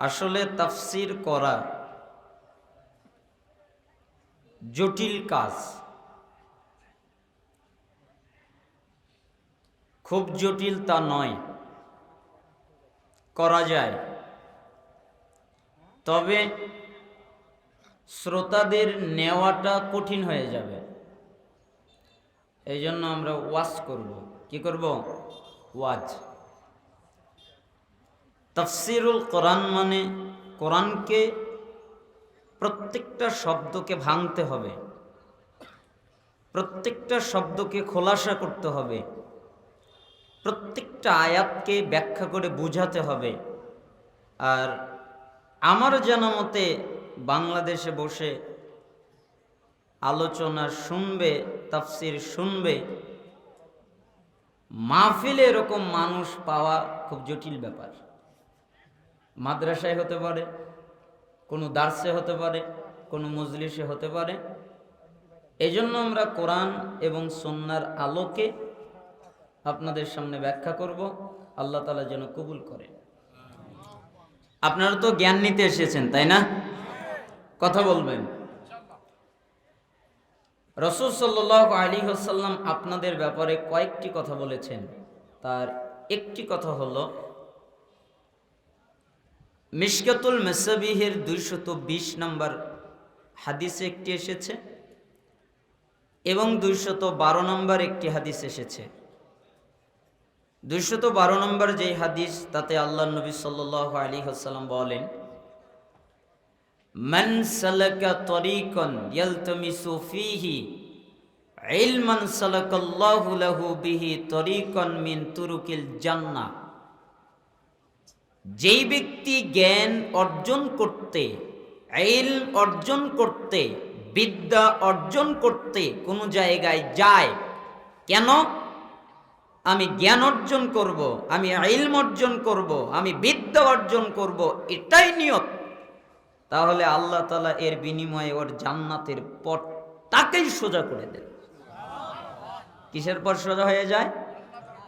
আসলে তাফসির করা জটিল কাজ। খুব জটিল তা নয়, করা যায়। তবে শ্রোতাদের নেওয়াটা কঠিন হয়ে যাবে। এই জন্য আমরা ওয়াজ করব। কি করব? ওয়াজ। তফসিরুল কোরআন মানে কোরআনকে প্রত্যেকটা শব্দকে ভাঙতে হবে। প্রত্যেকটা শব্দকে খোলাসা করতে হবে। প্রত্যেকটা আয়াতকে ব্যাখ্যা করে বুঝাতে হবে। আর আমার জানা মতে বাংলাদেশে বসে আলোচনা শুনবে, তাফসির শুনবে, মাহফিলে এরকম মানুষ পাওয়া খুব জটিল ব্যাপার। মাদ্রাসায় হতে পারে, কোনো দার্সে হতে পারে, কোনো মজলিসে হতে পারে। এই জন্য আমরা কোরআন এবং সন্ন্যার আলোকে আপনাদের সামনে ব্যাখ্যা করব। আল্লাহ তালা যেন কবুল করে। আপনারা তো জ্ঞান নিতে এসেছেন, তাই না? কথা বলবেন। রসুল সাল্লাহ আলী হাসাল্লাম আপনাদের ব্যাপারে কয়েকটি কথা বলেছেন। তার একটি কথা হলো মিশকাতুল মেসাবিহের দুইশত বিশ নম্বর হাদিসে একটি এসেছে এবং দুইশত বারো নম্বর একটি হাদিস এসেছে। দুইশত বারো নম্বর যেই হাদিস, তাতে আল্লাহ নবী সাল্লাহ আলী হাসাল্লাম বলেন, মান সালাকা তরিকন ইয়ালতামিসু ফিহি ইলমান সালাকাল্লাহু লাহু বিহি তরিকন মিন তুরুকিল জান্নাহ। যেই ব্যক্তি জ্ঞান অর্জন করতে আইল অর্জন করতে, বিদ্যা অর্জন করতে কোনো জায়গায় যায়, কেন? আমি জ্ঞান অর্জন করব, আমি আইলম অর্জন করব, আমি বিদ্যা অর্জন করব, এটাই নিয়ত। তাহলে আল্লাহ তালা এর বিনিময়ে ওর জান্নাতের পথটাকেই সোজা করে দেন। কিসের পর সোজা হয়ে যায়?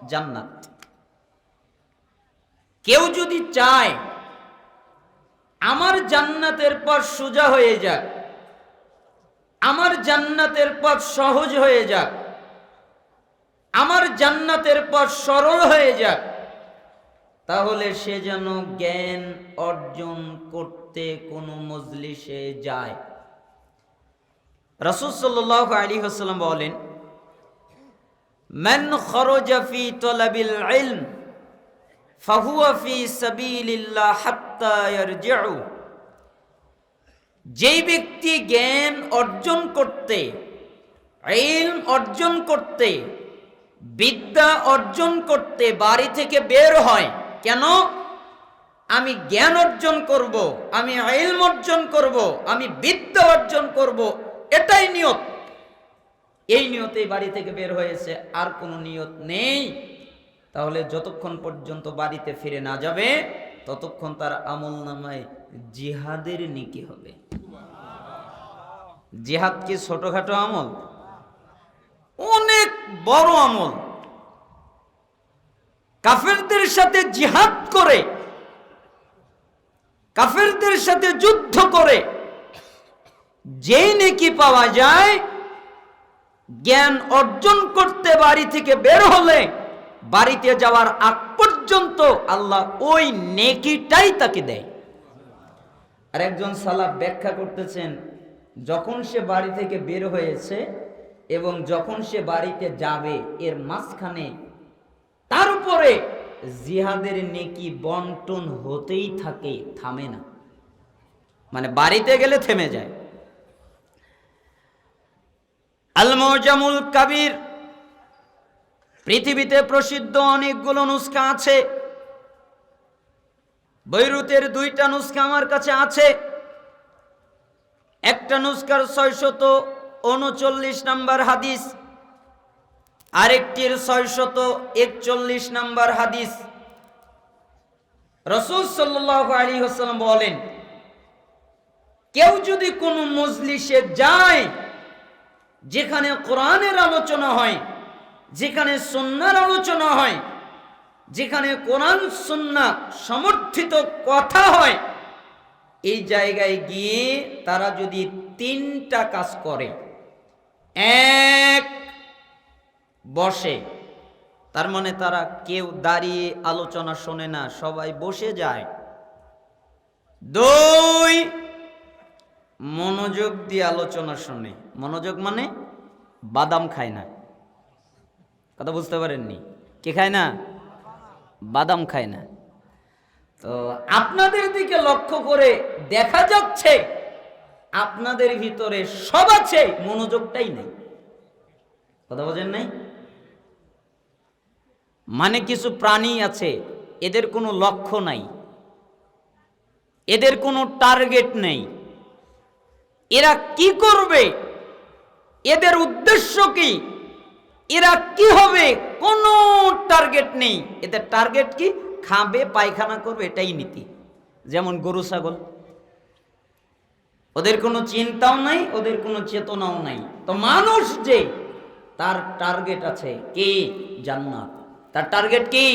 জান্নাত। কেউ যদি চায় আমার জান্নাতের পথ সোজা হয়ে যাক, আমার জান্নাতের পথ সহজ হয়ে যাক, আমার জান্নাতের পথ সরল হয়ে যাক, তাহলে সে যেন জ্ঞান অর্জন করতে কোনো মজলিসে যায়। রসুল সাল্লাহ আলী হাসলাম বলেন, মান খরজা ফি তলাবিল ইলম ফাহুয়া সাবিলিল্লাহ হাত্তা ইয়ারজিউ। যেই ব্যক্তি জ্ঞান অর্জন করতে, ইলম অর্জন করতে, বিদ্যা অর্জন করতে বাড়ি থেকে বের হয়, কেন? আমি জ্ঞান অর্জন করব, আমি ইলম অর্জন করব, আমি বিদ্যা অর্জন করব, এটাই নিয়ত। এই নিয়তেই বাড়ি থেকে বের হয়েছে, আর কোনো নিয়ত নেই। তাহলে যতক্ষণ পর্যন্ত বাড়িতে ফিরে না যাবে, ততক্ষণ তার আমল নামায় জিহাদের নিকি হবে। জিহাদ কি ছোটখাটো আমল? অনেক বড় আমল। কাফেরদের সাথে জিহাদ করে, কাফেরদের সাথে যুদ্ধ করে, যেই নেকি পাওয়া যায়, জ্ঞান অর্জন করতে বাড়ি থেকে বের হলে বাড়িতে যাওয়ার আগ পর্যন্ত আল্লাহ ওই নেকিটাই তাকে দেয়। আর একজন সালাফ ব্যাখ্যা করতেছেন, যখন সে বাড়ি থেকে বের হয়েছে এবং যখন সে বাড়িতে যাবে, এর মাঝখানে তার উপরে জিহাদের নেকি বন্টন হতেই থাকে, থামে না। মানে বাড়িতে গেলে থেমে যায়। আল মজামুল কাবির পৃথিবীতে প্রসিদ্ধ অনেকগুলো নুস্খা আছে। বৈরুতের দুইটা নুস্খা আমার কাছে আছে। একটা নুস্কার ছয়শত উনচল্লিশ নাম্বার হাদিস, আরেকটির ছয়শত একচল্লিশ নাম্বার হাদিস। রসুল সাল্লাহ আলী হাসালাম বলেন, কেউ যদি কোনো মজলিসে যায়, যেখানে কোরআনের আলোচনা হয় যেখানে সন্ন্যার আলোচনা হয়, যেখানে কোরআন সন্না সমর্থিত কথা হয়, এই জায়গায় গিয়ে তারা যদি তিনটা কাজ করে, এক বসে, তার মানে তারা কেউ দাঁড়িয়ে আলোচনা শোনে না, সবাই বসে যায়। দুই, মনোযোগ দিয়ে আলোচনা শোনে। মনোযোগ মানে বাদাম খায় না। কথা বুঝতে পারেননি। কে খায় না? বাদাম খায় না। তো আপনাদের দিকে লক্ষ্য করে দেখা যাচ্ছে, আপনাদের ভিতরে সব আছে, মনোযোগটাই নেই। কথা বোঝেন নাই? মানে কিছু প্রাণী আছে, এদের কোনো লক্ষ্য নাই। এদের কোনো টার্গেট নেই। এরা কি করবে? এদের উদ্দেশ্য কি? এরা কি হবে? কোনো টার্গেট নেই। এদের টার্গেট কি? খাবে, পায়খানা করবে, এটাই নীতি। যেমন গরু, ছাগল। ওদের কোনো চিন্তাও নাই, ওদের কোনো চেতনাও নাই। তো মানুষ যে, তার টার্গেট আছে কি? জান্নাত। তার টার্গেট কি?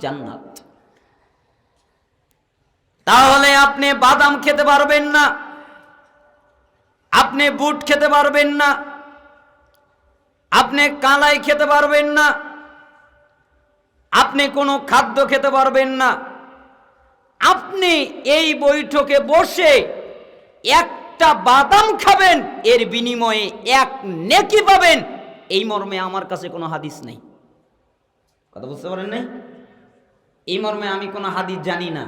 জান্নাত। তাহলে আপনি বাদাম খেতে পারবেন না। আপনি বুট খেতে পারবেন না। আপনি কালাই খেতে পারবেন না। আপনি কোনো খাদ্য খেতে পারবেন না। আপনি এই বৈঠকে বসে একটা বাদাম খাবেন, এর বিনিময়ে এক নেকি পাবেন। এই মর্মে আমার কাছে কোনো হাদিস নেই। কথা বুঝতে পারেন নাই? এই মর্মে আমি কোনো হাদিস জানি না।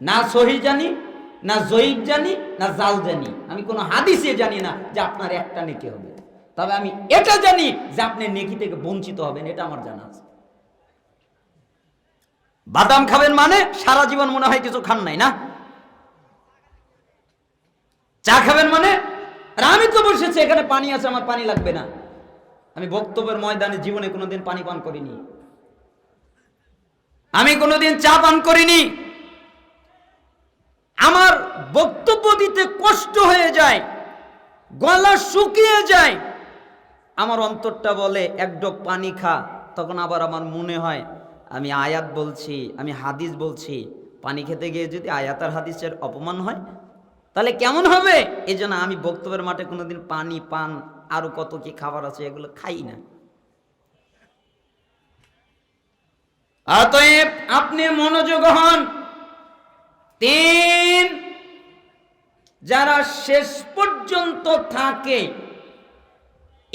না সহি জানি, না জয়ীব জানি, না জাল জানি। আমি কোনো হাদিসে জানি না যে আপনার একটা নেকি হবে। তবে আমি এটা জানি যে আপনি নেকি থেকে বঞ্চিত হবেন, এটা আমার জানা আছে। বাদাম খাবেন মানে সারা জীবন মনে হয় কিছু খান নাই, না? চা খাবেন মানে আমি তো বসেছি, এখানে পানি আছে, আমার পানি লাগবে না। আমি বক্তব্যের ময়দানে জীবনে কোনোদিন পানি পান করিনি। আমি কোনোদিন চা পান করিনি। আমার বক্তব্য দিতে কষ্ট হয়ে যায়, গলা শুকিয়ে যায়। আমার অন্তরটা বলে, এক ডোক পানি খা। তখন আবার আমার মনে হয়, আমি আয়াত বলছি, আমি হাদিস বলছি, পানি খেতে গিয়ে যদি আয়াত আর হাদিসের অপমান হয়, তাহলে কেমন হবে? এই জন্য আমি বক্তব্যের মাঠে কোনোদিন পানি, পান, আরও কত কি খাবার আছে এগুলো খাই না। অতএব আপনি মনোযোগ হন। তিন, যারা শেষ পর্যন্ত থাকে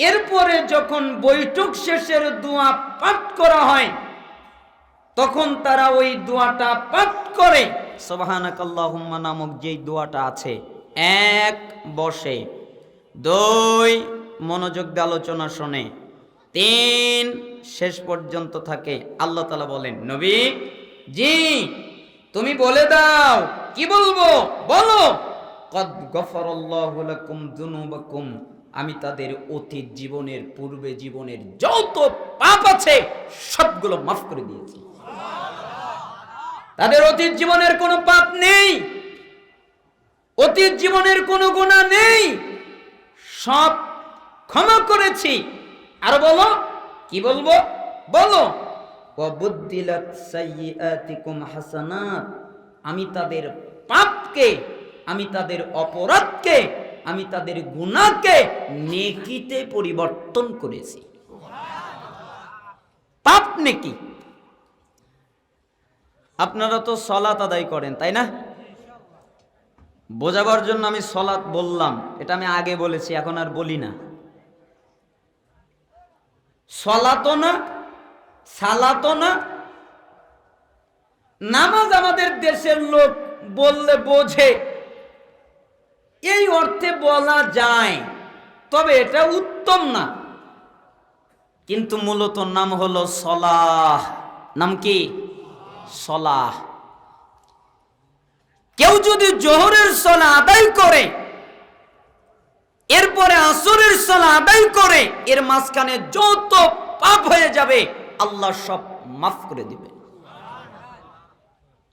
এরপরে যখন বৈঠক শেষের দোয়া পাঠ করা হয়, তখন তারা ওই দোয়াটা পাঠ করে। সোবাহানাকাল্লাহুম্মা নামক যেই দোয়াটা আছে, এক বসে, দুই মনোযোগ দিয়ে আলোচনা শোনে, তিন শেষ পর্যন্ত থাকে। আল্লাহ তালা বলেন, নবী, জি, তুমি বলে দাও, কি বলব? বলো, কদ যুনুবাকুম আমি তাদের অতীত জীবনের, পূর্বে জীবনের যত পাপ আছে, সবগুলো মাফ করে দিয়েছি। তাদের অতীত জীবনের কোনো পাপ নেই। অতীত জীবনের কোনো গুণা নেই। সব ক্ষমা করেছি। আর বলো, কি বলব? বলো আমি তাদের পাপকে, আমি তাদের অপরাধকে আমি তাদের গুণাকে নেকিতে পরিবর্তন করেছি। পাপ নেকি। আপনারা তো সলাত আদায় করেন, তাই না? বোঝাবার জন্য আমি সলাত বললাম, এটা আমি আগে বলেছি, এখন আর বলি না। সলাতো না সালাতো না। নামাজ আমাদের দেশের লোক বললে বোঝে এই অর্থে বলা যায়, তবে এটা উত্তম না। কিন্তু মূলত নাম হলো সলাহ। নাম কি? সলাহ। কেউ যদি জোহরের সলা আদায় করে, এরপরে আসরের সলা আদায় করে, এর মাঝখানে যত পাপ হয়ে যাবে, আল্লাহ সব মাফ করে দিবে।